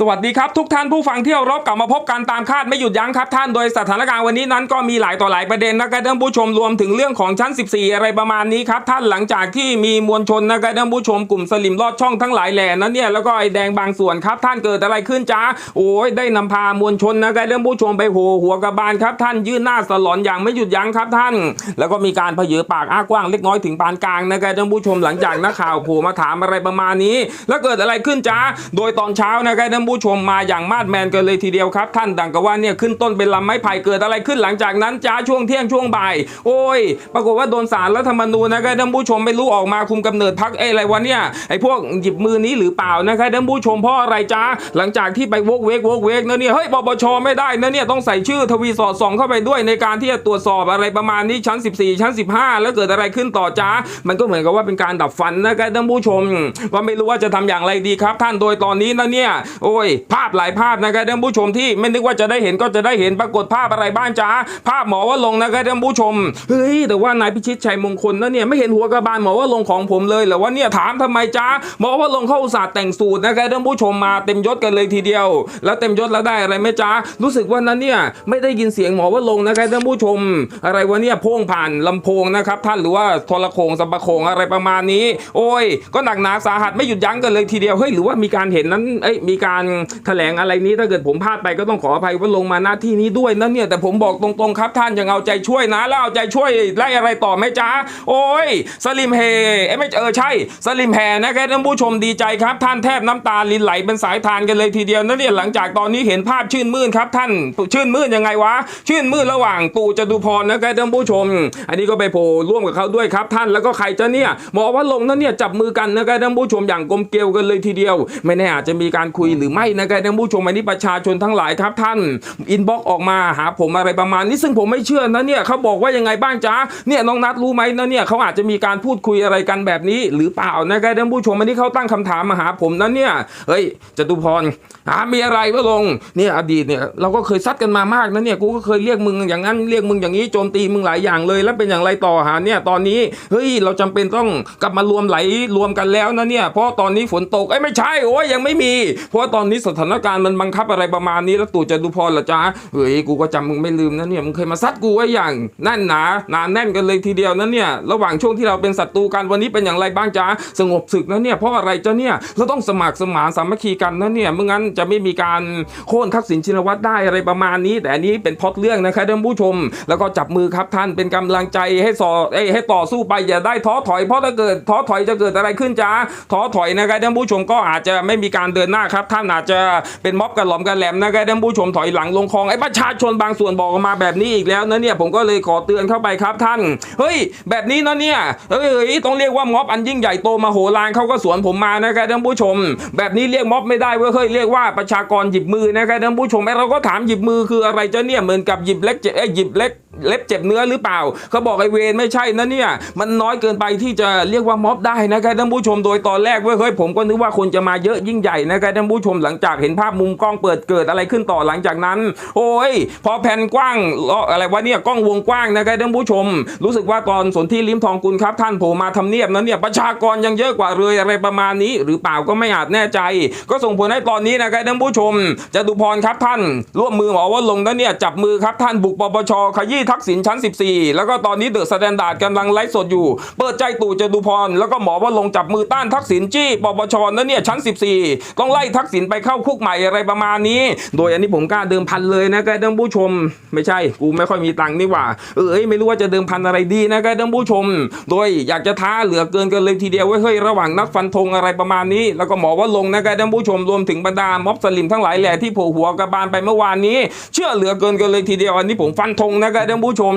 สวัสดีครับทุกท่านผู้ฟังที่เคารพกลับมาพบกันตามคาดไม่หยุดยั้งครับท่านโดยสถานการณ์วันนี้นั้นก็มีหลายต่อหลายประเด็นนะครับท่านผู้ชมรวมถึงเรื่องของชั้น 14 อะไรประมาณนี้ครับท่านหลังจากที่มีมวลชนนะครับท่านผู้ชมกลุ่มสลิมลอดช่องทั้งหลายแหล่นั้นเนี่ยแล้วก็ไอแดงบางส่วนครับท่านเกิดอะไรขึ้นจ้าโอ้ยได้นำพามวลชนนะครับท่านผู้ชมไปโหหัวกระบาลครับท่านยื่นหน้าสลอนอย่างไม่หยุดยั้งครับท่าน แล้วก็มีการเผยปากอ้ากว้างเล็กน้อยถึงปานกลางนะครับท่านผู้ชมหลังจากนักข่าวโผล่มาถามอะไรประมาณนี้ แล้วเกิดอะไรขึ้นจ้าโดยตอนเช้านะครับท่านผู้ชมมาอย่างมาดแมนกันเลยทีเดียวครับ ท่านดังกับว่าเนี่ยขึ้นต้นเป็นลำไม้ไผ่เกิดอะไรขึ้นหลังจากนั้นจ้าช่วงเที่ยงช่วงบ่าย โอ้ย ปรากฏว่าโดนสารรัฐธรรมนูญนะครับท่านผู้ชมไม่รู้ออกมาคุมกำเนิดพักเอ้ยอะไรวะเนี่ยไอ้พวกหยิบมือนี้หรือเปล่านะครับท่านผู้ชมเพราะอะไรจ้าหลังจากที่ไปวกเวกวกเวกนะเนี่ยเฮ้ยปปชไม่ได้นะเนี่ยต้องใส่ชื่อทวีสอดส่องเข้าไปด้วยในการที่จะตรวจสอบอะไรประมาณนี้ชั้น 14 ชั้น 15 แล้วเกิดอะไรขึ้นต่อจ้ามันก็เหมือนกับว่าเป็นการดับฟันนะครับท่านผู้ชม ว่าไม่รู้ว่าจะทำอย่างไรดีครับ ท่านโดยตอนนี้นะเนี่ยโอ้ย ภาพหลายภาพนะครับท่านผู้ชมที่ไม่นึกว่าจะได้เห็นก็จะได้เห็นปรากฏภาพอะไรบ้างจ้าภาพหมอว่าลงนะครับท่านผู้ชมเฮ้ยแต่ว่านายพิชิตชัยมงคลนะเนี่ยไม่เห็นหัวกระบาลหมอว่าลงของผมเลยหรือว่าเนี่ยถามทำไมจ้าหมอว่าลงเข้าอุตส่าห์แต่งสูตรนะครับท่านผู้ชมมาเต็มยศกันเลยทีเดียว แล้วเต็มยศแล้วได้อะไรไหมจ้ารู้สึกว่านั้นเนี่ยไม่ได้ยินเสียงหมอว่าลงนะครับท่านผู้ชม อะไรวะเนี่ยพ่งผ่านลำโพงนะครับท่านหรือว่าโทรโขงสัมปะโขงอะไรประมาณนี้ โอ้ย ก็หนักหนาสาหัสไม่หยุดยั้งกันเลยทีเดียวเฮ้ยหรือว่ามีการเห็นนั้นเอ้ยมีการแถลงอะไรนี้ถ้าเกิดผมพลาดไปก็ต้องขออภัยว่าลงมาหน้าที่นี้ด้วยนะเนี่ยแต่ผมบอกตรงๆครับท่านยังเอาใจช่วยนะแล้วเอาใจช่วยไล่อะไรต่อไหมจ้าโอ้ยสลิมเฮเอ้ไม่เออใช่สลิมแฮนะครับท่านผู้ชมดีใจครับ ท่านแทบน้ำตาลินไหลเป็นสายทานกันเลยทีเดียวนะเนี่ยหลังจากตอนนี้เห็นภาพชื่นมื่นครับท่านชื่นมื่นยังไงวะ ชื่นมื่นระหว่างตู่จตุพรนะครับท่านผู้ชม อันนี้ก็ไปโผล่ร่วมกับเขาด้วยครับท่านแล้วก็ใครจะเนี่ยหมอว่าลงนั้นเนี่ยจับมือกันนะครับท่านผู้ชมอย่างกลมเกลียวกันเลยทีเดียว ไม่แน่อาจจะมีการคุยหรือไม่นะครับท่านผู้ชมอันนี้ประชาชนทั้งหลายครับท่านอินบ็อกออกมาหาผมอะไรประมาณนี้ซึ่งผมไม่เชื่อนะเนี่ยเขาบอกว่ายังไงบ้างจ้าเนี่ยน้องนัดรู้ไหมนะเนี่ยเขาอาจจะมีการพูดคุยอะไรกันแบบนี้ หรือเปล่านะครับท่านผู้ชมอันนี้เขาตั้งคำถามมาหาผมนะเนี่ยเฮ้ยจตุพรหามีอะไรวะลงเนี่ยอดีตเนี่ยเราก็เคยซัดกันมามากนะเนี่ยกูก็เคยเรียกมึงอย่างนั้นเรียกมึงอย่างนี้โจมตีมึงหลายอย่างเลย แล้วเป็นอย่างไรต่อหาเนี่ยตอนนี้เฮ้ยเราจำเป็นต้องกลับมารวมไหลรวมกันแล้วนะเนี่ยเพราะตอนนี้ฝนตกไอ้ยไม่ใช่โอ้ยยังไม่มีเพราะตอนนี้สถานการณ์มันบังคับอะไรประมาณนี้แล้วตู่จตุพรละจ้าเฮ้ยกูก็จำมึงไม่ลืมนะเนี่ยมึงเคยมาซัดกูไว้อย่างแน่นหนาหนาแน่นกันเลยทีเดียวนะเนี่ยระหว่างช่วงที่เราเป็นศัตรูกันวันนี้เป็นอย่างไรบ้างจ้าสงบศึกนะเนี่ยเพราะอะไรจ้าเนี่ยเราต้องสมัครสมานสามัคคีกันนะเนี่ยไม่งั้นจะไม่มีการโค่นทักษิณชินวัตรได้อะไรประมาณนี้ แต่อันนี้เป็นพอตเรื่องนะครับท่านผู้ชม แล้วก็จับมือครับท่านเป็นกำลังใจให้สอ้ให้ต่อสู้ไปอย่าได้ท้อถอยเพราะถ้าเกิดท้อถอยจะเกิดอะไรขึ้นจ้าท้อถอยนะครับท่านผู้ชมก็อาจจะไม่มีการเดินหน้าครับท่านอาจจะเป็นม็อบกันหลอมกันแหลมนะครับท่านผู้ชมถอยหลังลงคลองไอ้ประชาชนบางส่วนบอกมาแบบนี้อีกแล้วนะเนี่ยผมก็เลยขอเตือนเข้าไปครับท่าน เฮ้ย แบบนี้นะเนี่ยเฮ้ยต้องเรียกว่าม็อบอันยิ่งใหญ่โตมาโหฬารเขาก็สวนผมมานะครับท่านผู้ชม แบบนี้เรียกม็อบไม่ได้เว้ยเฮ้ยเรียกว่าประชากรหยิบมือนะครับท่านผู้ชมไอ้เราก็ถามหยิบมือคืออะไรจะเนี่ยเหมือนกับหยิบเล็กเจ้หยิบเล็ก เล็บเจ็บเนื้อหรือเปล่าเขาบอกไอเวรไม่ใช่นะเนี่ยมันน้อยเกินไปที่จะเรียกว่าม็อบได้นะครับท่านผู้ชมโดยตอนแรกเว้ยเฮ้ยผมก็นึกว่าคนจะมาเยอะยิ่งใหญ่นะครับท่านผู้ชมหลังจากเห็นภาพมุมกล้องเปิดเกิดอะไรขึ้นต่อหลังจากนั้น โอ้ย พอแผ่นกว้างอะไรวะเนี่ยกล้องวงกว้างนะครับท่านผู้ชม รู้สึกว่าตอนสนที่ลิ้มทองกุลครับ ท่านโผล่มาทำเนียบนั้นเนี่ยประชากรยังเยอะกว่าเลยอะไรประมาณนี้ หรือเปล่าก็ไม่อาจแน่ใจ ก็ส่งผลให้ตอนนี้นะครับท่านผู้ชมจตุพรครับท่าน ร่วมมือหมอว่าลงนั้นเนี่ยจับมือครับท่านบุกปปชขยี้ทักษิณชั้น 14 แล้วก็ตอนนี้เดอะสแตนดาร์ดกำลังไลฟ์สดอยู่ เปิดใจตู่จตุพร แล้วก็หมอว่าลงจับมือต้านทักษิณจี้ปปชนั้นเนี่ยชั้น 14 ต้องไล่ทักษิณไปเข้าคุกใหม่อะไรประมาณนี้ โดยอันนี้ผมกล้าเดิมพันเลยนะครับท่านผู้ชม ไม่ใช่ กูไม่ค่อยมีตังค์นี่หว่า เออเอ้ยไม่รู้ว่าจะเดิมพันอะไรดีนะครับท่านผู้ชม โดยอยากจะท้าเหลือเกินกันเลยทีเดียวว้ยเฮ้ยระหว่างนักฟันธงอะไรประมาณนี้ แล้วก็หมอว่าลงนะครับท่านผู้ชมรวมถึงบรรดาม็อบสลิมทั้งหลายแหล่ที่โผล่หัวกระบาลไปเมื่อวานนี้ เชื่อเหลือเกินกันเลยทีเดียวอันนี้ผมฟันธงนะครับท่านผู้ชม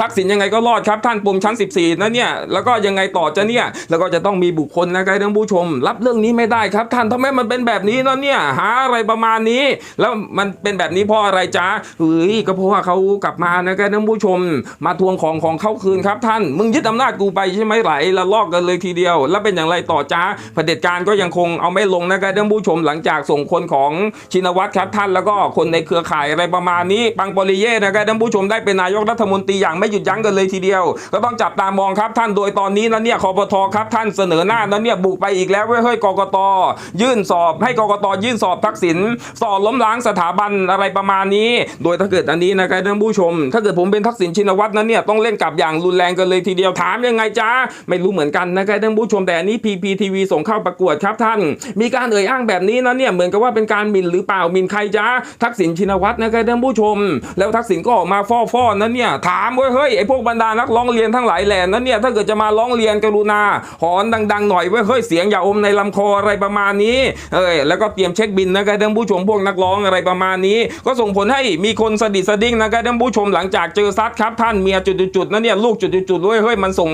ทักษิณยังไงก็รอดครับท่านปุ่มชั้น 14นะเนี่ยแล้วก็ยังไงต่อจะเนี่ยแล้วก็จะต้องมีบุคคลนะครับท่านผู้ชม รับเรื่องนี้ไม่ได้ครับท่านทำไมมันเป็นแบบนี้นะเนี่ยหาอะไรประมาณนี้ แล้วมันเป็นแบบนี้เพราะอะไรจ๊ะเฮ้ยก็เพราะว่าเขากลับมานะครับท่านผู้ชม มาทวงของของเขาคืนครับท่านมึงยึดอำนาจกูไปใช่ไหมไหลละลอกกันเลยทีเดียว แล้วเป็นอย่างไรต่อจ้าเผด็จการก็ยังคงเอาไม่ลงนะครับท่านผู้ชมหลังจากส่งคนของชินวัตรครับท่านแล้วก็คนในเครือข่ายอะไรประมาณนี้ปังปริเย่นะครับท่านผู้ชมได้เป็นนายยกรัฐมนตรีอย่างไม่หยุดยั้งกันเลยทีเดียว ก็ต้องจับตามองครับท่านโดยตอนนี้นั้นเนี่ยคอปทครับท่านเสนอหน้านั้นเนี่ยบุกไปอีกแล้วเว้ยเฮ้ยกกตยื่นสอบให้กกตยื่นสอบทักษิณสอบล้มล้างสถาบันอะไรประมาณนี้ โดยถ้าเกิดอันนี้นะครับท่านผู้ชม ถ้าเกิดผมเป็นทักษิณชินวัตรนั้นเนี่ยต้องเล่นกลับอย่างรุนแรงกันเลยทีเดียวถามยังไงจ้าไม่รู้เหมือนกันนะครับท่านผู้ชมแต่อันนี้ PPTV ส่งเข้าประกวดครับท่าน มีการเอ่ยอ้างแบบนี้นะเนี่ยเหมือนกับว่าเป็นการหมิ่นหรือเปล่าหมิ่นใครจ้าทักษิณชินวัตรนะครับท่านผู้ชม แล้วทักษิณก็ออกมาฟ้อฟ้อนั้นเนี่ยถามเว้ยเฮ้ยไอพวกบรรดานักร้องเรียนทั้งหลายแหล่นั้นเนี่ยถ้าเกิดจะมาร้องเรียนกรุณาหอนดังๆหน่อยเว้ยเฮ้ยเสียงอย่าอมในลำคออะไรประมาณนี้เอ้ยแล้วก็เตรียมเช็คบินนะครับท่านผู้ชมพวกนักร้องอะไรประมาณนี้ ก็ส่งผลให้มีคนสะดิดสะดิ้งนะครับท่านผู้ชมหลังจากเจอซัดครับท่านเมียจุดๆนั่นเนี่ยลูกจุดๆๆเว้ยเฮ้ยมันส่ง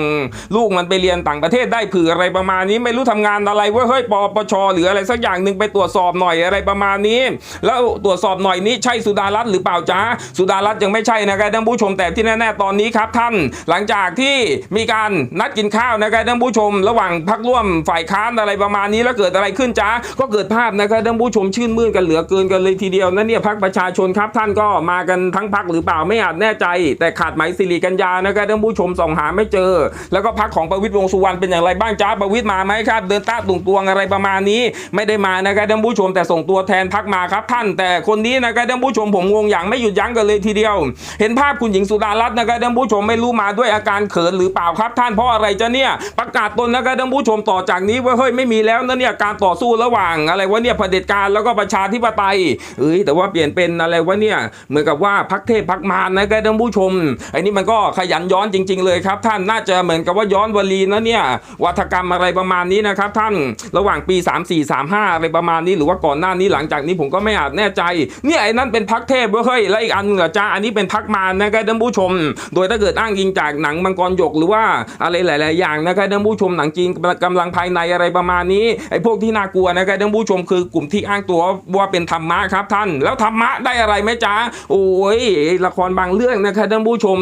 ลูกมันไปเรียนต่างประเทศได้เผื่ออะไรประมาณนี้ไม่รู้ทำงานอะไรเว้ยเฮ้ยปปชหรืออะไรสักอย่างหนึ่งไปตรวจสอบหน่อยอะไรประมาณนี้ แล้วตรวจสอบหน่อยนี้ใช่สุดารัตน์หรือเปล่าจ้าสุดารัตน์ยังไม่ใช่นะครับท่านผู้ชมแต่ที่แน่ๆตอนนี้ครับท่านหลังจากที่มีการนัดกินข้าวนะครับท่านผู้ชม ระหว่างพักร่วมฝ่ายค้านอะไรประมาณนี้แล้วเกิดอะไรขึ้นจ้าก็เกิดภาพนะครับท่านผู้ชมชื่นมื่นกันเหลือเกินกันเลยทีเดียวนั่นเนี่ยพักประชาชนครับท่านก็มากันทั้งพักหรือเปล่าไม่อาจแน่ใจ แต่ขาดไหมสิริกัญญานะครับท่านผู้ชมส่องหาไม่เจอ แล้วก็พักของประวิตรวงสุวรรณเป็นอย่างไรบ้างจ้าประวิตรมาไหมครับ เดินต้าตุงตวงอะไรประมาณนี้ ไม่ได้มานะครับท่านผู้ชม แต่ส่งตัวแทนพักมาครับท่าน แต่คนนี้นะครับท่านผู้ชมผมงงอย่างไม่หยุดยั้งกันเลยทีเดียว เห็นภาพคุณหญิงสุดารัตน์นะครับท่านผู้ชมไม่รู้มาด้วยอาการเขินหรือเปล่าครับ ท่านเพราะอะไรจะเนี่ยประกาศตนนะครับท่านผู้ชมต่อจากนี้ว่าเฮ้ยไม่มีแล้วนะเนี่ยการต่อสู้ระหว่างอะไรวะเนี่ยเผด็จการแล้วก็ประชาธิปไตยเอ้ยแต่ว่าเปลี่ยนเป็นอะไรวะเนี่ยเหมือนกับว่าพักเทพพักมารนะครับท่านผู้ชมไอ้นี่มันก็ขยันย้อนจริง ๆ เลยครับ ท่านน่าจะเหมือนกับว่าย้อนวลีนะเนี่ยวัฒกรรมอะไรประมาณนี้นะครับ ท่านระหว่างปี 3 4 3 5อะไรประมาณนี้หรือว่าก่อนหน้านี้หลังจากนี้ผมก็ไม่อาจแน่ใจเนี่ยไอ้นั่นเป็นพักเทพเว้ยเฮ้ยแล้วอีกอันเหนือจ้าอันนี้เป็นพักมารนะครับท่านผู้ชม โดยถ้าเกิดอ้างอิงจากหนังมังกรหยกหรือว่าอะไรหลาย ๆ อย่างนะครับท่านผู้ชมหนังจีนกำลังภายในอะไรประมาณนี้ไอ้พวกที่น่ากลัวนะครับท่านผู้ชมคือกลุ่มที่อ้างตัวว่าเป็นธรรมะครับท่าน แล้วธรรมะได้อะไรไหมจ้าโอ้ยละครบางเรื่องนะครับท่านผู้ชม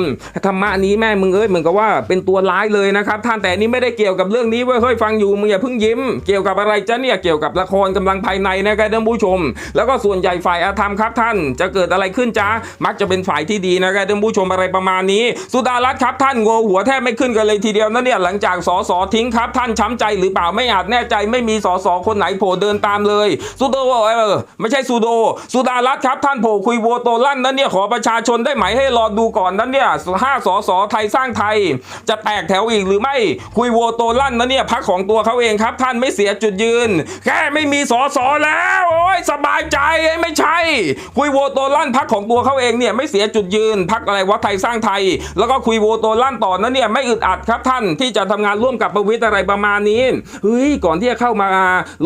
ธรรมะนี้แม่มึงเอ้ยเหมือนกับว่าเป็นตัวร้ายเลยนะครับท่านแต่นี้ไม่ได้เกี่ยวกับเรื่องนี้เว้ยเฮ้ยฟังอยู่มึงอย่าเพิ่งยิ้ม เกี่ยวกับอะไรจ้าเนี่ยเกี่ยวกับละครกำลังภายในนะครับท่านผู้ชม แล้วก็ส่วนใหญ่ฝ่ายอาธรรมครับท่าน จะเกิดอะไรขึ้นจ้ามักจะเป็นฝ่ายที่ดีนะครับท่านผู้ชมอะไรประมาณนี้ สุดารัตน์ครับท่านโงหัวแทบไม่ขึ้นกันเลยทีเดียวนั่นเนี่ยหลังจากสสทิ้งครับท่านช้ำใจหรือเปล่าไม่อาจแน่ใจไม่มีสสคนไหนโผล่เดินตามเลยสุโดเออไม่ใช่สุโด สุดารัตน์ครับท่านโผล่คุยโวโตลั่นนั่นเนี่ยขอประชาชนได้ไหมให้รอดูก่อนนั่นเนี่ยห้าสสไทยสร้างไทย จะแตกแถวอีกหรือไม่คุยโวโตลั่นนั่นเนี่ยพักของตัวเขาเองครับ ท่านไม่เสียจุดยืน แค่ไม่มีสสแล้ว โอ้ยสบายใจไม่ใช่ คุยโวโตลั่นพักของตัวเขาเองเนี่ยไม่เสียจุดยืนพักอะไรวะไทยสร้างไทย แล้วก็คุยโวโตลั่นต่อนั้นเนี่ยไม่อึดอัดครับท่านที่จะทำงานร่วมกับประวิตรอะไรประมาณนี้เฮ้ยก่อนที่จะเข้ามา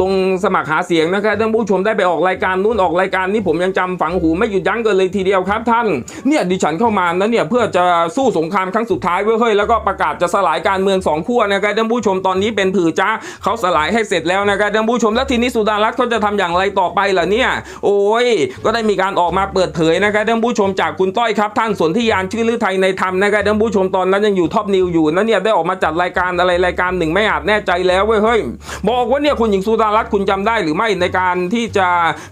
ลงสมัครหาเสียงนะครับท่านผู้ชมได้ไปออกรายการนู้นออกรายการนี้ผมยังจำฝังหูไม่หยุดยั้งกันเลยทีเดียวครับท่านเนี่ยดิฉันเข้ามานั้นเนี่ยเพื่อจะสู้สงครามครั้งสุดท้ายเว้ยแล้วก็ประกาศจะสลายการเมืองสองขั้วนะครับท่านผู้ชมตอนนี้เป็นผือจ้าเขาสลายให้เสร็จแล้วนะครับท่านผู้ชมแล้วทีนี้สุดารัตน์เขาจะทำอย่างไรต่อไปล่ะเนี่ย โอ้ยก็ได้มีการออกมาเปิดเผยนะครับท่านผู้ชมจากคุณต้อยครับท่านสนธิยานชื่อลือไทยในธรรมนะครับท่านผู้ชมตอนนั้นยังอยู่ท็อปนิวอยู่นะเนี่ยได้ออกมาจัดรายการอะไรรายการหนึ่งไม่อาจแน่ใจแล้วเว้ยเฮ้ยบอกว่าเนี่ยคุณหญิงสุดารัตน์คุณจำได้หรือไม่ในการที่จะ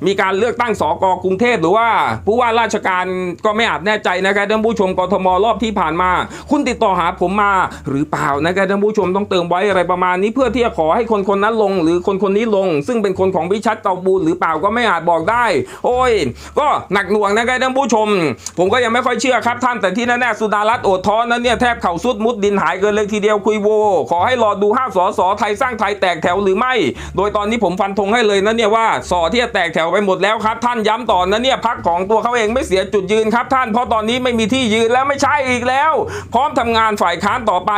มีการเลือกตั้งสกกรุงเทพหรือว่า ผู้ว่าราชการก็ไม่อาจแน่ใจนะครับท่านผู้ชมกทมรอบที่ผ่านมา คุณติดต่อหาผมมาหรือเปล่านะครับท่านผู้ชมต้องเติมไว้อะไรประมาณนี้เพื่อที่จะขอให้คนคนนั้นลง หรือคนคนนี้ลง ซึ่งเป็นคนของพิชัดเตาบูลหรือเปล่าก็ไม่อาจบอกได้ โอ้ย ก็หนักหน่วงนะครับท่านผู้ชม ผมก็ยังไม่ค่อยเชื่อครับับท่านแต่ที่แน่ๆสุดารัตน์โอดท้อนนั้นเนี่ยแทบเข่าสุดมุดดินหายเกินเลยทีเดียวคุยโว ขอให้รอดูห้าสอสอไทยสร้างไทยแตกแถวหรือไม่ โดยตอนนี้ผมฟันธงให้เลยนะเนี่ยว่าสอที่จะแตกแถวไปหมดแล้วครับ ท่านย้ำต่อนะเนี่ยพักของตัวเขาเองไม่เสียจุดยืนครับท่านเพราะตอนนี้ไม่มีที่ยืนแล้วไม่ใช่อีกแล้ว พร้อมทำงานฝ่ายค้านต่อไป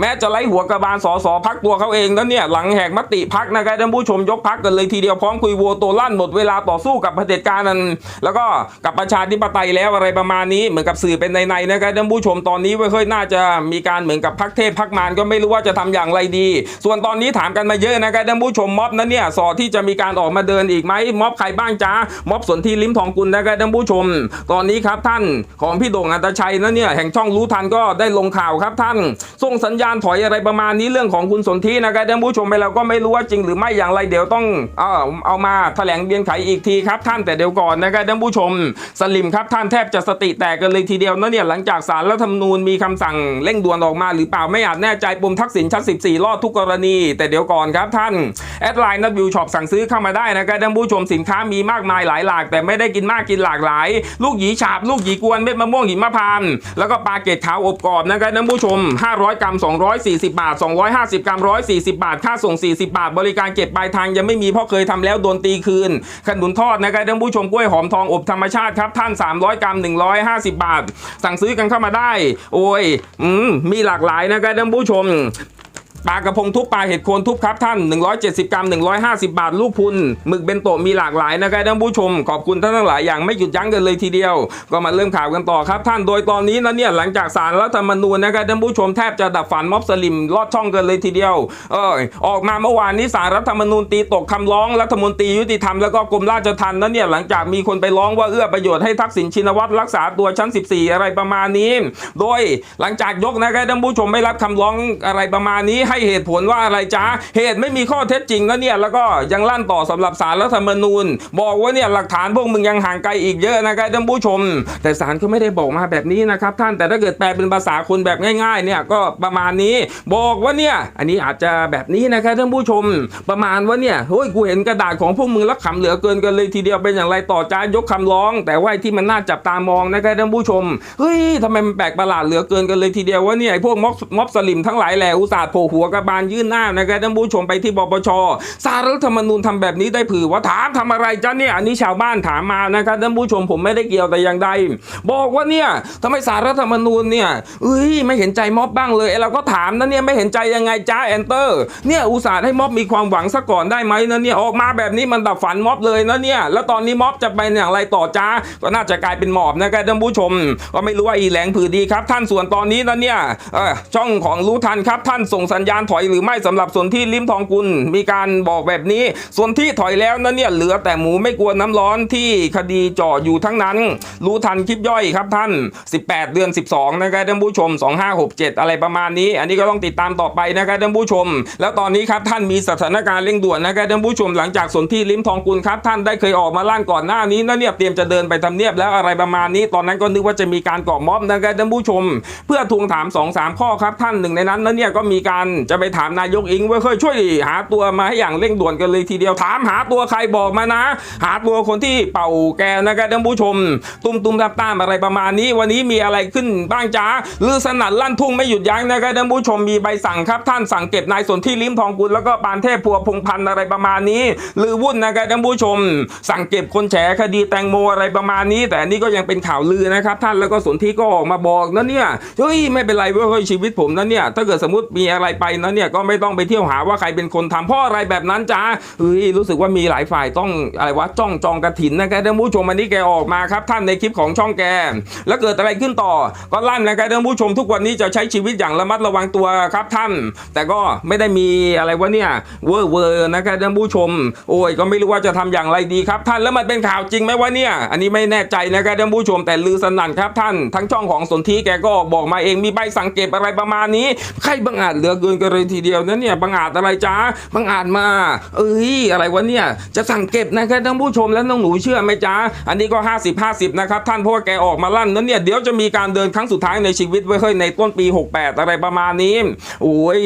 แม้จะไล่หัวกระบาลสอสอพักตัวเขาเองนั้นเนี่ยหลังแหกมติพักนะครับท่านผู้ชมยกพักกันเลยทีเดียวพร้อมคุยโวโตลั่นหมดเวลาต่อสู้กับเผด็จการนั้นแล้วก็กับประชาธิปไตยแล้วอะไรประมาณนี้เหมือนกับสื่อเป็นในๆนะครับท่านผู้ชมตอนนี้เว้ยเฮ้ยน่าจะมีการเหมือนกับพักเทพพักมารก็ไม่รู้ว่าจะทำอย่างไรดี ส่วนตอนนี้ถามกันมาเยอะนะครับท่านผู้ชมม็อบนั้นเนี่ยสอที่จะมีการออกมาเดินอีกไหมม็อบใครบ้างจ้าม็อบสนธิลิ้มทองกุลนะครับท่านผู้ชม ตอนนี้ครับท่านของพี่โด่งอัตชัยนั้นเนี่ยแห่งช่องรู้ทันก็ได้ลงข่าวครับท่าน ส่งสัญญาณถอยอะไรประมาณนี้เรื่องของคุณสนธินะครับท่านผู้ชมไปแล้วก็ไม่รู้ว่าจริงหรือไม่อย่างไรเดี๋ยวต้องเอาเอามาแถลงเบียนไขอีกทีครับท่านแต่เดี๋ยวก่อนนะครับท่านผู้ชม สลิมครับท่านแทบจะสติแตกกันเลยทีเดียวนะเนี่ยหลังจากสารรัฐธรรมนูญมีคำสั่งเร่งด่วนออกมาหรือเปล่าไม่อาจแน่ใจปมทักษิณชั้น14 รอดทุกกรณี แต่เดี๋ยวก่อนครับท่าน แอดไลน์นับวิวช็อปสั่งซื้อเข้ามาได้นะครับท่านผู้ชมสินค้ามีมากมายหลายหลาก แต่ไม่ได้กินมากกินหลากหลาย ลูกหยีฉาบ ลูกหยีกวนเม็ดมะม่วงหิมพานต์แล้วก็ปลาเกตขาวอบกรอบนะครับท่านผู้ชม 500 กรัม 240 บาท 250 กรัม 140 บาท ค่าส่ง 40 บาท บริการเก็บปลายทางยังไม่มีเพราะเคยทำแล้วโดนตีคืนขนุนทอดนะครับท่านผู้ชมกล้วยหอมทองอบธรรมชาติครับท่าน 300 กรัม 150 บาทสั่งซื้อกันเข้ามาได้ โอ้ย อืม มีหลากหลายนะครับท่านผู้ชม ปลากระพงทุบปลาเห็ดโคนทุบครับท่าน 170 กรัม 150 บาทลูกพุนหมึกเบนโตะมีหลากหลายนะครับท่านผู้ชม ขอบคุณท่านทั้งหลายอย่างไม่หยุดยั้งกันเลยทีเดียว ก็มาเริ่มข่าวกันต่อครับท่านโดยตอนนี้นะเนี่ยหลังจากสารรัฐธรรมนูญนะครับท่านผู้ชมแทบจะดับฝันม็อบสลิมลอดช่องกันเลยทีเดียวเออออกมาเมื่อวานนี้สารรัฐธรรมนูญตีตกคำร้องรัฐมนตรียุติธรรมแล้วก็กรมราชทัณฑ์นะเนี่ยหลังจากมีคนไปร้องว่าเอื้อประโยชน์ให้ทักษิณชินวัตรรักษาตัวชั้น 14 อะไรประมาณนี้ โดยหลังจากยกนะครับท่านผู้ชมไม่รับคำร้องอะไรประมาณนี้ให้เหตุผลว่าอะไรจ้าเหตุไม่มีข้อเท็จจริงนะเนี่ยแล้วก็ยังลั่นต่อสำหรับสารรัฐธรรมนูญ บอกว่าเนี่ยหลักฐานพวกมึงยังห่างไกลอีกเยอะนะครับท่านผู้ชม แต่ศาลก็ไม่ได้บอกมาแบบนี้นะครับท่านแต่ถ้าเกิดแปลเป็นภาษาคนแบบง่ายๆเนี่ยก็ประมาณนี้ บอกว่าเนี่ยอันนี้อาจจะแบบนี้นะครับท่านผู้ชม ประมาณว่าเนี่ยเฮ้ยกูเห็นกระดาษของพวกมึงแล้วขำเหลือเกินกันเลยทีเดียวเป็นอย่างไรต่อจ้ายกคำร้อง แต่ว่าที่มันน่าจับตามองนะครับท่านผู้ชมเฮ้ยทำไมมันแปลกประหลาดเหลือเกินกันเลยทีเดียวว่าเนี่ยไอ้พวกม็อบม็อบสลิมทั้งหลายแหละอุตส่าห์โผล่หัวกระบาลยื่นหน้านะครับท่านผู้ชมไปที่ปปชสารรัฐธรรมนูญทำแบบนี้ได้ผือว่าถามทำอะไรจ้าเนี่ยอันนี้ชาวบ้านถามมานะครับท่านผู้ชมผมไม่ได้เกี่ยวแต่อย่างใด บอกว่าเนี่ยทำไมสารรัฐธรรมนูญเนี่ยเอ้ยไม่เห็นใจม็อบบ้างเลยไอ้เราก็ถามนะเนี่ยไม่เห็นใจยังไงจ้าแอนเตอร์เนี่ยอุตส่าห์ให้ม็อบมีความหวังซะก่อนได้ไหมนะเนี่ยออกมาแบบนี้มันดับฝันม็อบเลยนะเนี่ยแล้วตอนนี้ม็อบจะไปอย่างไรต่อจ้าก็น่าจะกลายเป็นหมอบนะครับท่านผู้ชม ก็ไม่รู้ว่าอีแหลงผือดีครับ ท่านส่วนตอนนี้นะเนี่ยช่องของรู้ทันครับท่านส่งสัญญาณถอยหรือไม่สำหรับส่วนที่ลิมทองกุลมีการบอกแบบนี้ ส่วนที่ถอยแล้วนะเนี่ยเหลือแต่หมูไม่กลัวน้ำร้อนที่คดีจ่ออยู่ทั้งนั้น รู้ทันคลิปย่อยครับท่าน 18 เดือน 12 นะครับท่านผู้ชม 2567 อะไรประมาณนี้ อันนี้ก็ต้องติดตามต่อไปนะครับท่านผู้ชม แล้วตอนนี้ครับท่านมีสถานการณ์เร่งด่วนนะครับท่านผู้ชมหลังจากส่วนที่ลิมทองกุลครับท่านได้เคยออกมาล่างก่อนหน้านี้นะเนี่ยเตรียมจะเดินไปทำเนียบแล้วอะไรประมาณนี้ ตอนนั้นก็นึกว่าจะมีการก่อม็อบนะครับท่านผู้ชม เพื่อทวงถาม 2 3 ข้อครับท่านหนึ่งในนั้นนะเนี่ยก็มีการจะไปถามนายกอิงว่าเคยช่วยหาตัวมาให้อย่างเร่งด่วนกันเลยทีเดียวถามหาตัวใครบอกมานะ หาตัวคนที่เป่าแกนะครับท่านผู้ชม ตุ้มตุ้มตามตามอะไรประมาณนี้ วันนี้มีอะไรขึ้นบ้างจ้าลือสนั่นลั่นทุ่งไม่หยุดยั้งนะครับท่านผู้ชมมีใบสั่งครับท่านสั่งเก็บนายสนที่ลิ้มทองกุลแล้วก็ปานเทพพัวพงพันธ์อะไรประมาณนี้ลือวุ่นนะครับท่านผู้ชม สั่งเก็บคนแฉคดีแตงโมอะไรประมาณนี้ แต่นนี้ก็ยังเป็นข่าวลือนะครับท่านแล้วก็สนที่ก็ออกมาบอกนะเนี่ยเฮ้ยไม่เป็นไรเว้ยชีวิตผมนะเนี่ยถ้าเกิดสมมติมีอะไรไปนะเนี่ยก็ไม่ต้องไปเที่ยวหาว่าใครเป็นคนทำเพราะอะไรแบบนั้นจ้าเฮ้ยรู้สึกว่ามีหลายฝ่ายต้องอะไรวะจ้องจองกระถินนะครับท่านผู้ชมอันนี้แกออกมาครับท่านในคลิปของช่องแก แล้วเกิดอะไรขึ้นต่อ ก็ลั่นนะครับท่านผู้ชมทุกวันนี้จะใช้ชีวิตอย่างระมัดระวังตัวครับท่าน แต่ก็ไม่ได้มีอะไรวะเนี่ยเวอร์เวอร์นะครับท่านผู้ชม โอ้ยก็ไม่รู้ว่าจะทำอย่างไรดีครับท่านแล้วมันเป็นข่าวจริงไหมวะเนี่ย อันนี้ไม่แน่ใจนะครับท่านผู้ชมแต่ลือสนั่นครับท่านทั้งช่องของสนธิแกก็บอกมาเองมีใบสังเก็บอะไรประมาณนี้ใครบังอาจเหลือเกินกันเลยทีเดียวนะเนี่ยบังอาจอะไรจ้าบังอาจมา เอ้ยอะไรวะเนี่ยจะสั่งเก็บนะครับท่านผู้ชมแล้วน้องหนูเชื่อไหมจ้าอันนี้ก็ 50 50นะครับท่านเพราะว่าแกออกมาลั่นนั้นเนี่ยเดี๋ยวจะมีการเดินครั้งสุดท้ายในชีวิตไว้เฮ้ยในต้นปี 68 อะไรประมาณนี้โอ้ย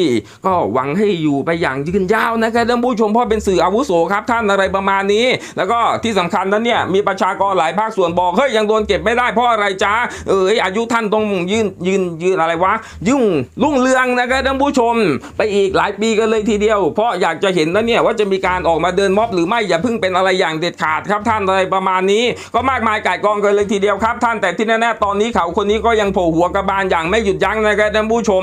ก็หวังให้อยู่ไปอย่างยืนยาวนะครับท่านผู้ชมเพราะเป็นสื่ออาวุโสครับท่านอะไรประมาณนี้ แล้วก็ที่สำคัญนั้นเนี่ยมีประชากรหลายภาคส่วนบอกเฮ้ยยังโดนเก็บไม่ได้เพราะอะไรจ้าเอ้ยอายุท่านต้องยืนยืนยืนอะไรวะ ยุ่งรุ่งเรืองนะครับท่านผู้ชมไปอีกหลายปีกันเลยทีเดียว เพราะอยากจะเห็นนะเนี่ยว่าจะมีการออกมาเดินม็อบหรือไม่อย่าเพิ่งเป็นอะไรอย่างเด็ดขาดครับท่านอะไรประมาณนี้ ก็มากมายก่ายกองกันเลยทีเดียวครับ ท่านแต่ที่แน่ๆตอนนี้เขาคนนี้ก็ยังโผล่หัวกระบาลอย่างไม่หยุดยั้งนะครับท่านผู้ชม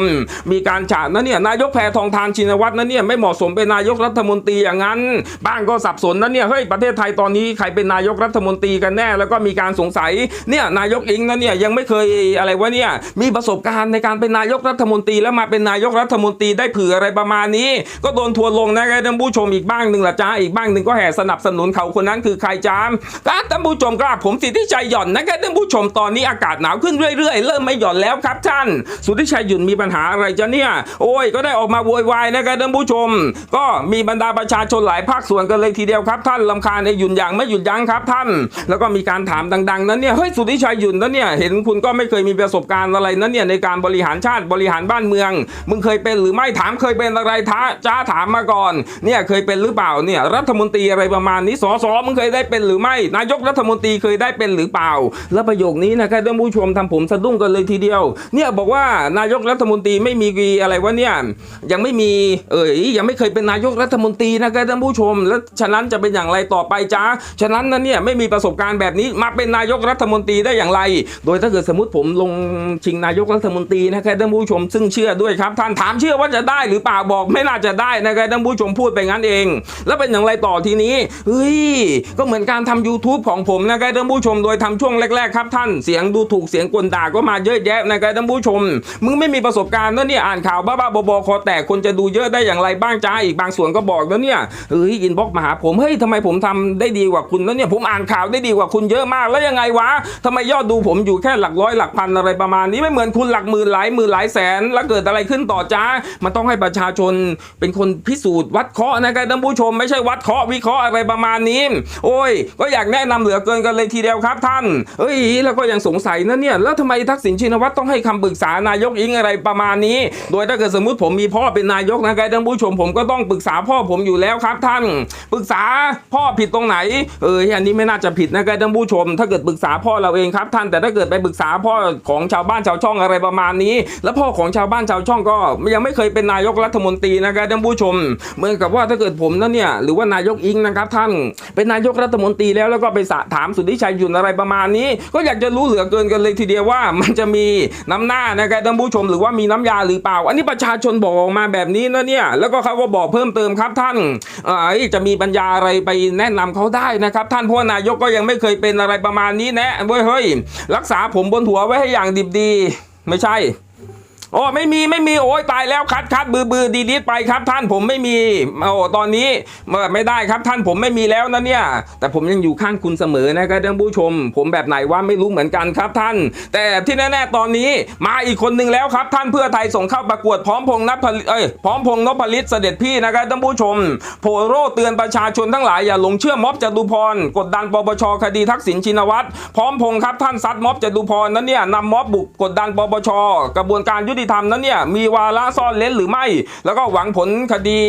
มีการฉาดนะเนี่ยนายกแพทองทานชินวัตรนะเนี่ยไม่เหมาะสมเป็นนายกรัฐมนตรีอย่างนั้นบ้างก็สับสนนะเนี่ยเฮ้ยประเทศไทยตอนนี้ใครเป็นนายกรัฐมนตรีกันแน่ แล้วก็มีการสงสัยเนี่ยนายกอิงนะเนี่ยยังไม่เคยอะไรวะเนี่ยมีประสบการณ์ในการเป็นนายกรัฐมนตรีแล้วมาเป็นนายกรัฐมนตรีได้เผื่ออะไรประมาณนี้ ก็โดนทัวร์ลงนะครับท่านผู้ชมอีกบ้างหนึ่งละจ้าอีกบ้างหนึ่งก็แห่สนับสนุนเขาคนนั้นคือใครจ้ามครับท่านผู้ชมครับผมสิทธิชัยหย่อนนะครับท่านผู้ชมตอนนี้อากาศหนาวขึ้นเรื่อยๆ เริ่มไม่หย่อนแล้วครับท่าน สุทธิชัยหยุ่นมีปัญหาอะไรจ้ะเนี่ย โอ้ยก็ได้ออกมาโวยวายนะครับท่านผู้ชม ก็มีบรรดาประชาชนหลายภาคส่วนกันเลยทีเดียวครับท่านลำคาญในหยุ่นอย่างไม่หยุดยั้งครับท่าน แล้วก็มีการถามดัง ๆ นั้นเนี่ยเฮ้ยสุทธิชัยหยุ่นนั้นเนี่ยเห็นคุณก็ไม่เคยมีประสบการณ์อะไรนั้นเนี่ยในการบริหารชาติบริหารบ้านเมือง มึงเคยเป็นหรือไม่ถามเคยเป็นอะไรท้าจ้าถามมาก่อนเนี่ยเคยเป็นหรือเปล่าเนี่ยรัฐมนตรีอะไรประมาณนี้สสมึงเคยได้เป็นหรือไม่ นายกรัฐมนตรีเคยได้เป็นหรือเปล่า แล้วประโยคนี้นะครับท่านผู้ชมทำผมสะดุ้งกันเลยทีเดียว เนี่ยบอกว่านายกรัฐมนตรีไม่มีอะไรวะเนี่ยยังไม่มีเอ่ยยังไม่เคยเป็นนายกรัฐมนตรีนะครับท่านผู้ชม แล้วฉะนั้นจะเป็นอย่างไรต่อไปจ้าฉะนั้นนั้นเนี่ยไม่มีประสบการณ์แบบนี้มาเป็นนายกรัฐมนตรีได้อย่างไร โดยถ้าเกิดสมมติผมลงชิงนายกรัฐมนตรีนะครับท่านผู้ชม ซึ่งเชื่อด้วยครับท่านถามเชื่อว่าจะได้หรือเปล่าบอกไม่น่าจะได้นะครับท่านผู้ชมพูดไปงั้นเอง แล้วเป็นอย่างไรต่อทีนี้เฮ้ยก็เหมือนการทำ YouTube ของผมนะครับท่านผู้ชมโดยทำช่วงแรกๆครับท่านเสียงดูถูกเสียงกลด่าก็มาเยอะแยะนะครับท่านผู้ชม มึงไม่มีประสบการณ์นะเนี่ยอ่านข่าวบ้าๆบอๆคอแตกคนจะดูเยอะได้อย่างไรบ้างจ้าอีกบางส่วนก็บอกแล้วเนี่ยเฮ้ยอินบ็อกมาหาผมเฮ้ยทำไมผมทำได้ดีกว่าคุณแล้วเนี่ยผมอ่านข่าวได้ดีกว่าคุณเยอะมากแล้วยังไงวะทำไมยอดดูผมอยู่แค่หลักร้อยหลักพันอะไรประมาณนี้ไม่เหมือนคุณหลักหมื่นหลายหมื่นหลายแสนแล้วเกิดอะไรขึ้นต่อจ้ามันต้องให้ประชาชนเป็นคนพิสูจน์วัดเคาะนะครับท่านผู้ชมไม่ใช่วัดเคาะวิเคราะห์อะไรประมาณนี้ โอ้ย ก็อยากแนะนำเหลือเกินกันเลยทีเดียวครับท่าน เอ้ยแล้วก็ยังสงสัยนะเนี่ยแล้วทำไมทักษิณชินวัตรต้องให้คำปรึกษานายกอิงอะไรประมาณนี้ โดยถ้าเกิดสมมติผมมีพ่อเป็นนายกนะครับท่านผู้ชมผมก็ต้องปรึกษาพ่อผมอยู่แล้วครับท่าน ปรึกษาพ่อผิดตรงไหน เอออันนี้ไม่น่าจะผิดนะครับท่านผู้ชม ถ้าเกิดปรึกษาพ่อเราเองครับท่านแต่ถ้าเกิดไปปรึกษาพ่อของชาวบ้านชาวช่องอะไรประมาณนี้ แล้วพ่อของชาวบ้านชาวช่องก็ยังไม่เคยเป็นนายกรัฐมนตรีนะครับท่านผู้ชม เหมือนกับว่าถ้าเกิดผมนั้นเนี่ยหรือว่านายกอิงนะครับท่านเป็นนายกรัฐมนตรีแล้วแล้วก็ไปสะถามสุทธิชัยหยุ่นอะไรประมาณนี้ ก็อยากจะรู้เหลือเกินกันเลยทีเดียวว่ามันจะมีน้ำหน้านะครับท่านผู้ชมหรือว่ามีน้ำยาหรือเปล่า อันนี้ประชาชนบอกออกมาแบบนี้นะเนี่ยแล้วก็เขาก็บอกเพิ่มเติมครับท่านเอ่อจะมีปัญญาอะไรไปแนะนำเขาได้นะครับ ท่านเพราะนายกก็ยังไม่เคยเป็นอะไรประมาณนี้แนะเว้ยเฮ้ยรักษาผมบนหัวไว้ให้อย่างดิบดี ไม่ใช่ โอ้ไม่มีไม่มีโอ้ยตายแล้วคัดคัดบือบือดีลิทไปครับท่านผมไม่มีโอ้ตอนนี้ไม่ได้ครับท่านผมไม่มีแล้วนะเนี่ย แต่ผมยังอยู่ข้างคุณเสมอนะครับท่านผู้ชม ผมแบบไหนว่าไม่รู้เหมือนกันครับท่าน แต่ที่แน่ๆตอนนี้มาอีกคนหนึ่งแล้วครับ ท่านเพื่อไทยส่งเข้าประกวดพร้อมพงษ์นภลิเอ้ยพร้อมพงษ์นพลิตเสด็จพี่นะครับท่านผู้ชม โพโรเตือนประชาชนทั้งหลายอย่าหลงเชื่อม็อบจตุพรกดดันปปชคดีทักษิณชินวัตรพร้อมพงษ์ครับท่านซัดม็อบจตุพรนั้นเนี่ยนำม็อบบุกกดดันปปชกระบวนการยุติธรรมนั้นเนี่ยมีวาระซ่อนเล้นหรือไม่ แล้วก็หวังผลคดี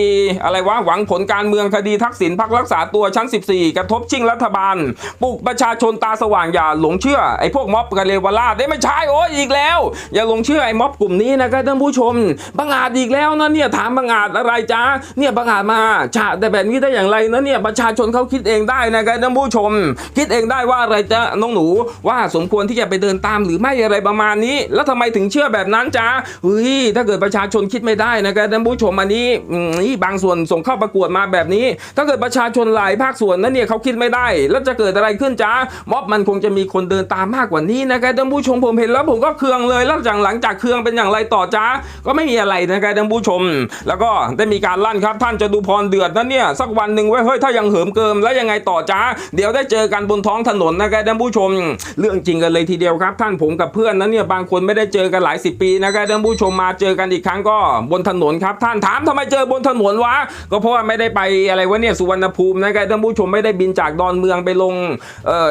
อะไรวะหวังผลการเมืองคดีทักษิณพักรักษาตัวชั้น 14 กระทบชิงรัฐบาลปลุกประชาชนตาสว่างอย่าหลงเชื่อไอ้พวกม็อบกะเลวราชได้ไม่ใช่โอ้ยอีกแล้ว อย่าหลงเชื่อไอ้ม็อบกลุ่มนี้นะครับท่านผู้ชมบังอาจอีกแล้วนะเนี่ยถามบังอาจอะไรจ้าเนี่ยบังอาจมาฉะแต่แบบนี้ได้อย่างไรนะเนี่ยประชาชนเขาคิดเองได้นะครับท่านผู้ชม คิดเองได้ว่าอะไรจะน้องหนูว่าสมควรที่จะไปเดินตามหรือไม่อะไรประมาณนี้ แล้วทำไมถึงเชื่อแบบนั้นจ้าเฮ้ยถ้าเกิดประชาชนคิดไม่ได้นะครับท่านผู้ชมอันนี้นี่บางส่วนส่งเข้าประกวดมาแบบนี้ ถ้าเกิดประชาชนหลายภาคส่วนนั้นเนี่ยเขาคิดไม่ได้ แล้วจะเกิดอะไรขึ้นจ้าม็อบมันคงจะมีคนเดินตามมากกว่านี้นะครับท่านผู้ชมผมเห็นแล้วผมก็เคืองเลยแล้วจากหลังจากเคืองเป็นอย่างไรต่อจ้าก็ไม่มีอะไรนะครับท่านผู้ชม แล้วก็ได้มีการลั่นครับท่านจะดูพรเดือดนั้นเนี่ยสักวันหนึ่งไว้ยเฮ้ยถ้ายังเหิมเกิมแล้วยังไงต่อจ้าเดี๋ยวได้เจอกันบนท้องถนนนะครับท่านผู้ชม เรื่องจริงกันเลยทีเดียวครับ ท่านผมกับเพื่อนนั้นเนี่ยบางคนไม่ได้เจอกันหลายสิบปีนะครับท่านผู้ชมมาเจอกันอีกครั้งก็บนถนนครับ ท่านถามทำไมเจอบนถนนวะก็เพราะว่าไม่ได้ไปอะไรวะเนี่ยสุวรรณภูมินะครับท่านผู้ชมไม่ได้บินจากดอนเมืองไปลงเออ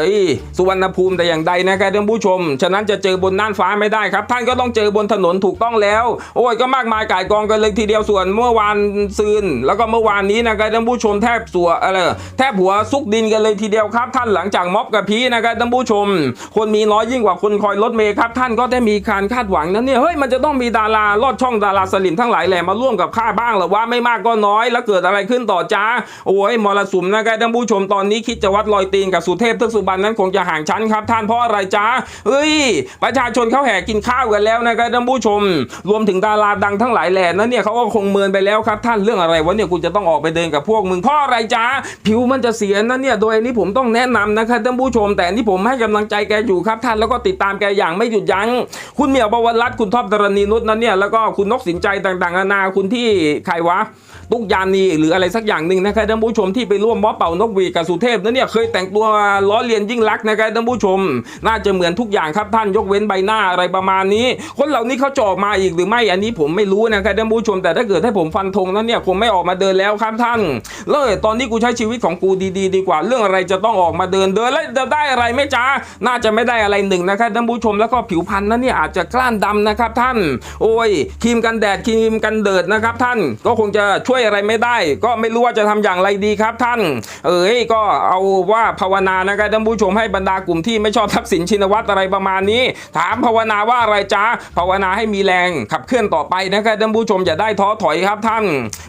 สุวรรณภูมิแต่อย่างใดนะครับท่านผู้ชม ฉะนั้นจะเจอบนน่านฟ้าไม่ได้ครับ ท่านก็ต้องเจอบนถนนถูกต้องแล้ว โอ้ยก็มากมายก่ายกองกันเลยทีเดียวส่วนเมื่อวานซืนแล้วก็เมื่อวานนี้นะครับท่านผู้ชมแทบสัวอะไรแทบหัวซุกดินกันเลยทีเดียวครับ ท่านหลังจากม็อบกับพีนะครับท่านผู้ชม คนมีน้อยยิ่งกว่าคนคอยรถเมย์ครับ ท่านก็ได้มีการคาดหวังนั้นเนี่ยเฮ้ยมันจะต้องต้องมีดาราลอดช่องดาราสลิมทั้งหลายแหล่มาร่วมกับข้าบ้างหรือว่าไม่มากก็น้อย แล้วเกิดอะไรขึ้นต่อจ้า โอ้ยมรสุมนะครับท่านผู้ชมตอนนี้คิดจะวัดรอยตีนกับสุเทพเทือกสุบรรณนั้นคงจะห่างชั้นครับ ท่านเพราะอะไรจ้าเฮ้ย ประชาชนเขาแห่กินข้าวกันแล้วนะครับท่านผู้ชม รวมถึงดาราดังทั้งหลายแหล่นั้นเนี่ยเขาก็คงเมินไปแล้วครับ ท่านเรื่องอะไรวะเนี่ยกูจะต้องออกไปเดินกับพวกมึงเพราะอะไรจ้าผิวมันจะเสียนะเนี่ยโดยนี้ผมต้องแนะนำนะครับท่านผู้ชม แต่นี่ผมให้กำลังใจแกอยู่ครับท่านแล้วก็ติดตามแกอย่างไม่หยุดยั้งคุณเหมียวบวรรัตน์คุณท็อปดรณีนุชนั้นเนี่ยแล้วก็คุณนกสินใจต่างๆนานาคุณที่ใครวะ ตุกยานีหรืออะไรสักอย่างหนึ่งนะครับท่านผู้ชมที่ไปร่วมม็อบเป่านกหวีกับสุเทพนั้นเนี่ยเคยแต่งตัวล้อเลียนยิ่งลักษณ์นะครับท่านผู้ชม น่าจะเหมือนทุกอย่างครับท่านยกเว้นใบหน้าอะไรประมาณนี้ คนเหล่านี้เขาจะออกมาอีกหรือไม่อันนี้ผมไม่รู้นะครับท่านผู้ชม แต่ถ้าเกิดให้ผมฟันธงนั้นเนี่ยคงไม่ออกมาเดินแล้วครับท่านเลยตอนนี้กูใช้ชีวิตของกูดีๆ ดีกว่าเรื่องอะไรจะต้องออกมาเดินเดินแล้วจะได้อะไรไหม่จ้าน่าจะไม่ได้อะไรหนึ่งนะครับท่านผู้ชมแล้วก็ผิวพรรณนั้นเนี่ยอาจจะกล้านดำนะครับท่าน โอ้ยครีมกันแดดครีมกันเดิดนะครับท่านก็คงจะช่วยอะไรไม่ได้ ก็ไม่รู้ว่าจะทำอย่างไรดีครับท่าน เอ้ยก็เอาว่าภาวนานะครับท่านผู้ชมให้บรรดากลุ่มที่ไม่ชอบทักษิณชินวัตรอะไรประมาณนี้ ถามภาวนาว่าอะไรจ้าภาวนาให้มีแรงขับเคลื่อนต่อไปนะครับท่านผู้ชมอย่าได้ท้อถอยครับท่าน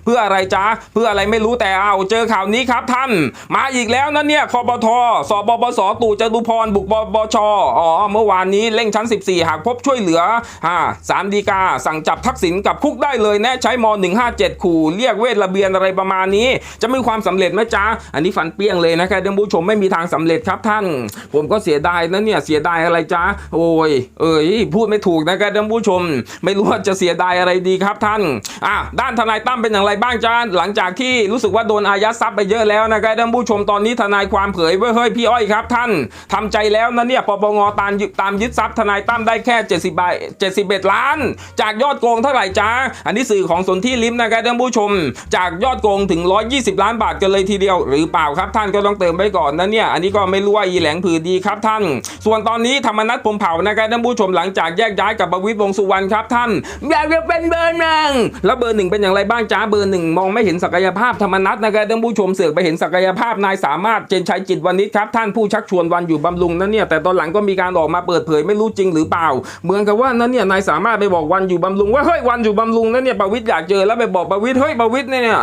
เพื่ออะไรจ้าเพื่ออะไรไม่รู้แต่เอาเจอข่าวนี้ครับท่าน มาอีกแล้วนะเนี่ยคอปทสบปสตู่จตุพรบุกบปชอ๋อเมื่อวานนี้เร่งชั้น 14 หากพบช่วยเหลืออ่าสารดีกาสั่งจับทักษิณกับคุกได้เลยแนะใช้ม 157 ขู่เรียกเวทระเบียนอะไรประมาณนี้ จะมีความสำเร็จไหมจ้าอันนี้ฟันเปี้ยงเลยนะครับท่านผู้ชมไม่มีทางสำเร็จครับท่าน ผมก็เสียดายนะเนี่ยเสียดายอะไรจ้าโอ้ยเอ้ยพูดไม่ถูกนะครับท่านผู้ชม ไม่รู้ว่าจะเสียดายอะไรดีครับท่านอะด้านทนายตั้มเป็นอย่างไรบ้างจ้าหลังจากที่รู้สึกว่าโดนอายัดทรัพย์ไปเยอะแล้วนะครับท่านผู้ชมตอนนี้ทนายความเผยว่าเฮ้ยพี่อ้อยครับท่านทำใจแล้วนะเนี่ยปปงตามยึดตามยึดทรัพย์ทนายตั้มได้แค่ 70บาท71 ล้าน จากยอดโกงเท่าไหร่จ้าอันนี้สื่อของสนที่ลิมนะครับท่านผู้ชมจากยอดโกงถึง 120 ล้านบาทกันเลยทีเดียว หรือเปล่าครับท่านก็ต้องเติมไปก่อนนะเนี่ย อันนี้ก็ไม่รู้ว่าอีแหลงผือดีครับท่าน ส่วนตอนนี้ธรรมนัฐพมเผ่านะครับท่านผู้ชมหลังจากแยกย้ายกับประวิตรวงสุวรรณครับท่านอยากจะเป็นเบอร์หนึ่งแล้วเบอร์หนึ่งเป็นอย่างไรบ้างจ้าเบอร์หนึ่งมองไม่เห็นศักยภาพธรรมนัฐนะครับท่านผู้ชมเสือกไปเห็นศักยภาพนายสามารถเจนชัยจิตวานิชครับท่านผู้ชักชวนวันอยู่บำรุงนั่นเนี่ยแต่ตอนหลังก็มีการออกมาเปิดเผยไม่รู้จริงหรือเปล่าเหมือนกับว่านั่นเนี่ยนายสามารถไปบอกวันอยู่บำรุงว่าเฮ้ยวันอยู่บำรุงนั่นเนี่ยประวิตรอยากเจอแล้วไปบอกประวิตรเฮ้ยประวิตเนี่ย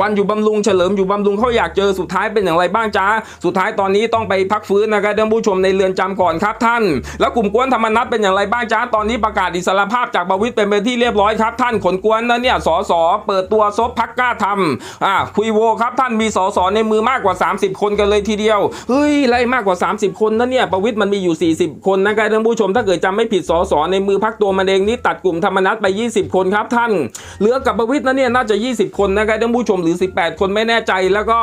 วันอยู่บำรุงเฉลิมอยู่บำรุงเขาอยากเจอสุดท้ายเป็นอย่างไรบ้างจ้าสุดท้ายตอนนี้ต้องไปพักฟื้นนะครับท่านผู้ชมในเรือนจำก่อนครับท่าน แล้วกลุ่มกวนธรรมนัฐเป็นอย่างไรบ้างจ้าตอนนี้ประกาศอิสรภาพจากประวิตเป็นไปที่เรียบร้อยครับท่านขนกวนนั่นเนี่ยสสเปิดตัวซบพักกล้าทำอ่าคุยโวครับท่านมีสสในมือมากกว่า 30 คนกันเลยทีเดียวเฮ้ยไล่มากกว่า 30 คนนะเนี่ยประวิตมันมีอยู่ 40 คนนะครับท่านผู้ชมถ้าเกิดจำไม่ผิดสสในมือพักตัวมันเองนี่ตัดกลุ่มธรรมนัฐไป 20 คนครับท่านเหลือกับประวิตนะเนี่ยน่าจะ 20คนนะครับท่านผู้ชมหรือ 18 คนไม่แน่ใจแล้วก็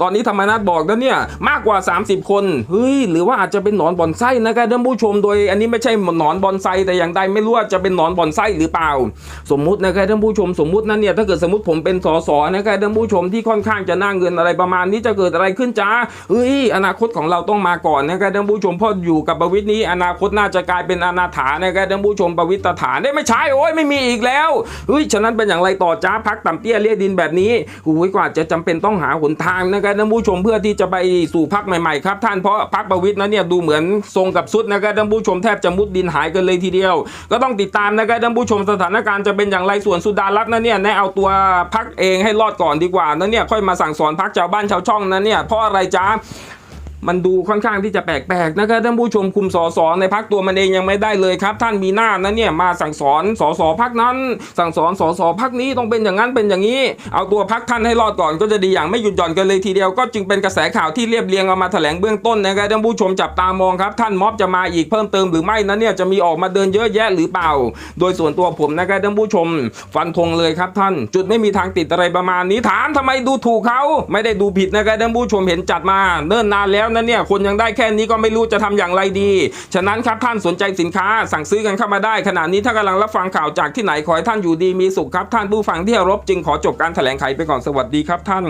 ตอนนี้ธรรมนัฐบอกนะเนี่ยมากกว่า 30 คนเฮ้ยหรือว่าอาจจะเป็นหนอนบอนไส้นะครับท่านผู้ชมโดย อันนี้ไม่ใช่หนอนบอนไซแต่อย่างใดไม่รู้ว่าจะเป็นหนอนบอนไส้หรือเปล่า สมมุตินะครับท่านผู้ชมสมมุตินั้นเนี่ยถ้าเกิดสมมติผมเป็นสสนะครับท่านผู้ชมที่ค่อนข้างจะน่าเงินอะไรประมาณนี้จะเกิดอะไรขึ้นจ้าเฮ้ยอนาคตของเราต้องมาก่อนนะครับท่านผู้ชมพราะอยู่กับประวิตรนี้อนาคตน่าจะกลายเป็นอนาถานะครับท่านผู้ชมประวิตฐานได้ไม่ใช่โอ้ยไม่มีอีกแล้วเฮ้ยฉะนั้นเป็นอย่างไรต่อจ้าพักต่ำเตี้ยเลียดินแบบนี้โอ้ยกว่าจะจำเป็นต้องหาหนทางนะครับท่านผู้ชมเพื่อที่จะไปสู่พักใหม่ๆครับท่านเพราะพักประวิทย์นั้นเนี่ยดูเหมือนทรงกับสุดนะครับท่านผู้ชมแทบจะมุดดินหายกันเลยทีเดียว ก็ต้องติดตามนะครับท่านผู้ชมสถานการณ์จะเป็นอย่างไรส่วนสุดารัตน์นั้นเนี่ยแน่เอาตัวพักเองให้รอดก่อนดีกว่านั้นเนี่ยค่อยมาสั่งสอนพักชาวบ้านชาวช่องนั้นเนี่ยเพราะอะไรจ้า มันดูค่อนข้างที่จะแปลกๆนะครับท่านผู้ชมคุมสอสอในพักตัวมันเองยังไม่ได้เลยครับ ท่านมีหน้านั้นเนี่ยมาสั่งสอนสอสอพักนั้น สั่งสอนสอสอพักนี้ต้องเป็นอย่างนั้นเป็นอย่างนี้ เอาตัวพักท่านให้รอดก่อนก็จะดีอย่างไม่หยุดหย่อนกันเลยทีเดียวก็จึงเป็นกระแสข่าวที่เรียบเรียงเอามาแถลงเบื้องต้นนะครับท่านผู้ชมจับตามองครับ ท่านม็อบจะมาอีกเพิ่มเติมหรือไม่นั้นเนี่ยจะมีออกมาเดินเยอะแยะหรือเปล่า โดยส่วนตัวผมนะครับท่านผู้ชม ฟันธงเลยครับท่าน จุดไม่มีทางติดอะไรประมาณนี้ถามทำไมดูถูกเขาไม่ได้ดูผิดนะครับท่านผู้ชมเห็นจัดมาเนิ่นนานแล้วนะเนี่ยคนยังได้แค่นี้ก็ไม่รู้จะทำอย่างไรดี ฉะนั้นครับท่านสนใจสินค้าสั่งซื้อกันเข้ามาได้ ขณะนี้ถ้ากำลังรับฟังข่าวจากที่ไหนขอให้ท่านอยู่ดีมีสุขครับท่านผู้ฟังที่เคารพจึงขอจบการแถลงไขไปก่อนสวัสดีครับท่าน